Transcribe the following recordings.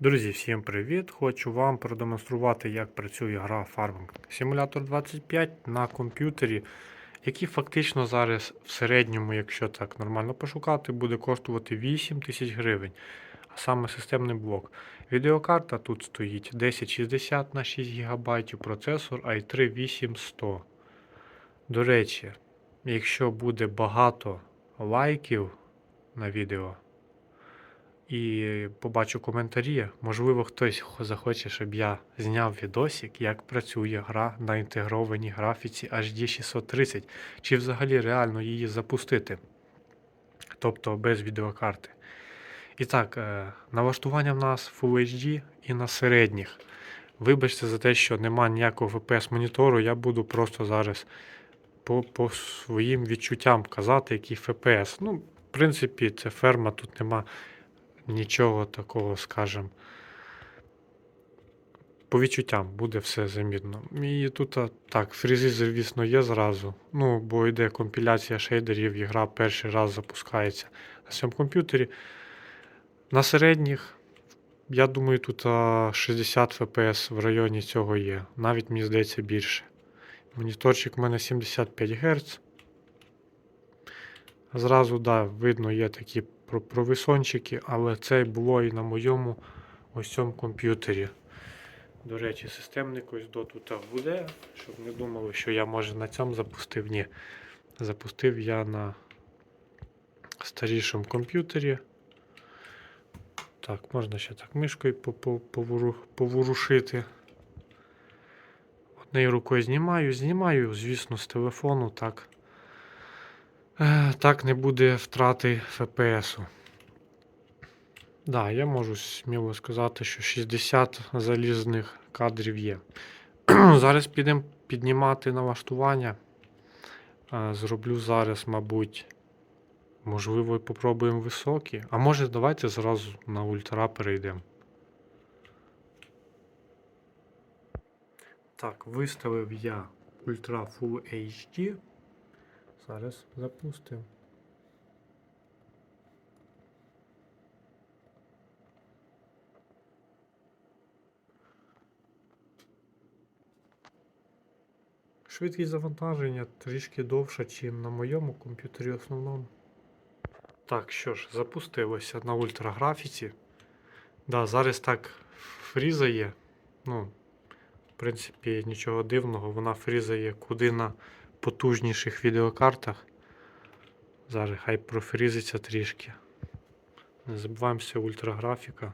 Друзі, всім привіт! Хочу вам продемонструвати, як працює гра Farming Simulator 25 на комп'ютері, який фактично зараз в середньому, якщо так нормально пошукати, буде коштувати 8 тисяч гривень, а саме системний блок. Відеокарта тут стоїть 1060 на 6 ГБ, процесор i3 8100. До речі, якщо буде багато лайків на відео, і побачу коментарі. Можливо, хтось захоче, щоб я зняв відосик, як працює гра на інтегрованій графіці HD 630, чи взагалі реально її запустити, тобто без відеокарти. І так, е, налаштування в нас Full HD і на середніх. Вибачте за те, що нема ніякого VPS монітору, я буду просто зараз по, по своїм відчуттям казати, який FPS. Ну, в принципі, це ферма, тут нема нічого такого, скажем. По відчуттям буде все замітно. І тут так, фрізи, звісно, є зразу. Ну, бо йде компіляція шейдерів, і гра перший раз запускається на цьому комп'ютері. На середніх, я думаю, тут 60 FPS в районі цього є. Навіть мені здається більше. Моніторчик у мене 75 Гц. Зразу, да, видно, є такі про- провисончики, але це було і на моєму ось цьому комп'ютері. До речі, системник ось до тут буде, щоб не думали, що я може на цьому запустив. Ні. Запустив я на старішому комп'ютері. Так, можна ще так мишкою по- по- повору- поворушити. Однією рукою знімаю, знімаю, звісно, з телефону, так. Е, Так не буде втрати FPS-у. Да, я можу сміло сказати, що 60 залізних кадрів є. Зараз підемо піднімати налаштування. Е, Зроблю зараз, мабуть, можливо, і попробуємо високі. А може, давайте зразу на ультра перейдемо. Так, виставив я Ultra Full HD. Зараз запустимо. Швидкість завантаження трішки довша, ніж на моєму комп'ютері основному. Так, що ж, запустилося на ультраграфіці. Да, зараз так фрізає. Ну, в принципі, нічого дивного, вона фрізає куди на потужніших відеокартах. Зараз хай профрізиться трішки. Не забуваємося ультраграфіка.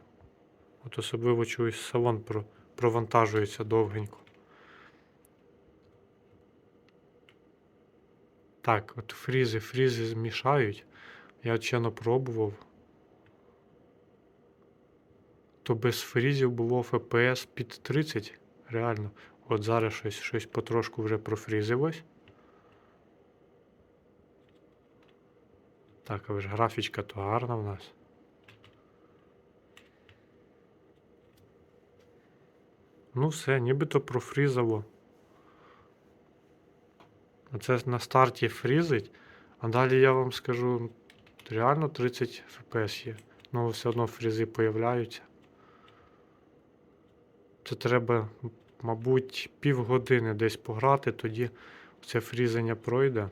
От особливо чуюсь, салон про, провантажується довгенько. Так, от фрізи, фрізи змішають. Я не пробував. То без фрізів було FPS під 30. Реально. От зараз щось, щось потрошку вже профрізилось. Так, але ж графічка то гарна в нас. Ну все, нібито профрізало. Оце на старті фрізить, а далі я вам скажу, реально 30 FPS є. Ну, все одно фрізи появляються. Це треба, мабуть, півгодини десь пограти, тоді це фрізання пройде.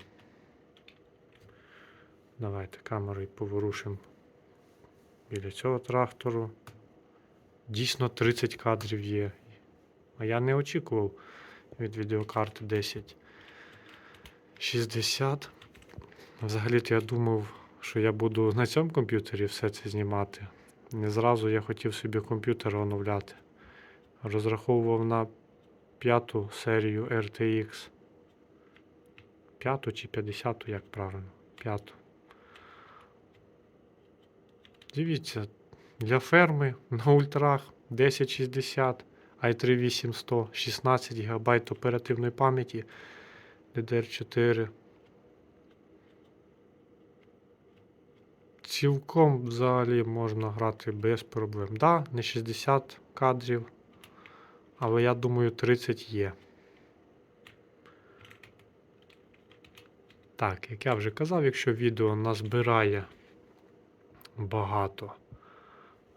Давайте камерою поворушимо біля цього трактору. Дійсно 30 кадрів є. А я не очікував від відеокарти 10. 60. Взагалі-то я думав, що я буду на цьому комп'ютері все це знімати. Не зразу я хотів собі комп'ютер оновляти. Розраховував на п'яту серію RTX. П'яту чи 50, як правильно? П'яту. Дивіться, для ферми на ультрах 1060, i3 8100, 16 ГБ оперативної пам'яті. DDR4. Цілком взагалі можна грати без проблем. Да, не 60 кадрів, але я думаю 30 є. Так, як я вже казав, якщо відео назбирає багато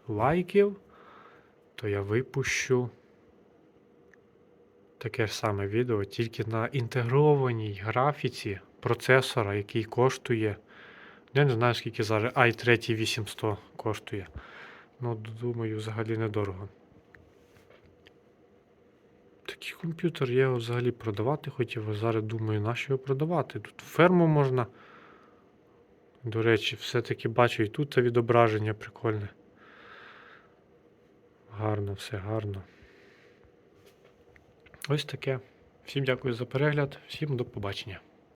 лайків, то я випущу таке ж саме відео, тільки на інтегрованій графіці процесора, який коштує. Я не знаю, скільки зараз i3 8100 коштує. Ну, думаю, взагалі недорого. Такий комп'ютер я його взагалі продавати хотів, а зараз думаю, на що його продавати. Тут ферму можна. До речі, все-таки бачу і тут це відображення прикольне. Гарно, все гарно. Ось таке. Всім дякую за перегляд, всім до побачення.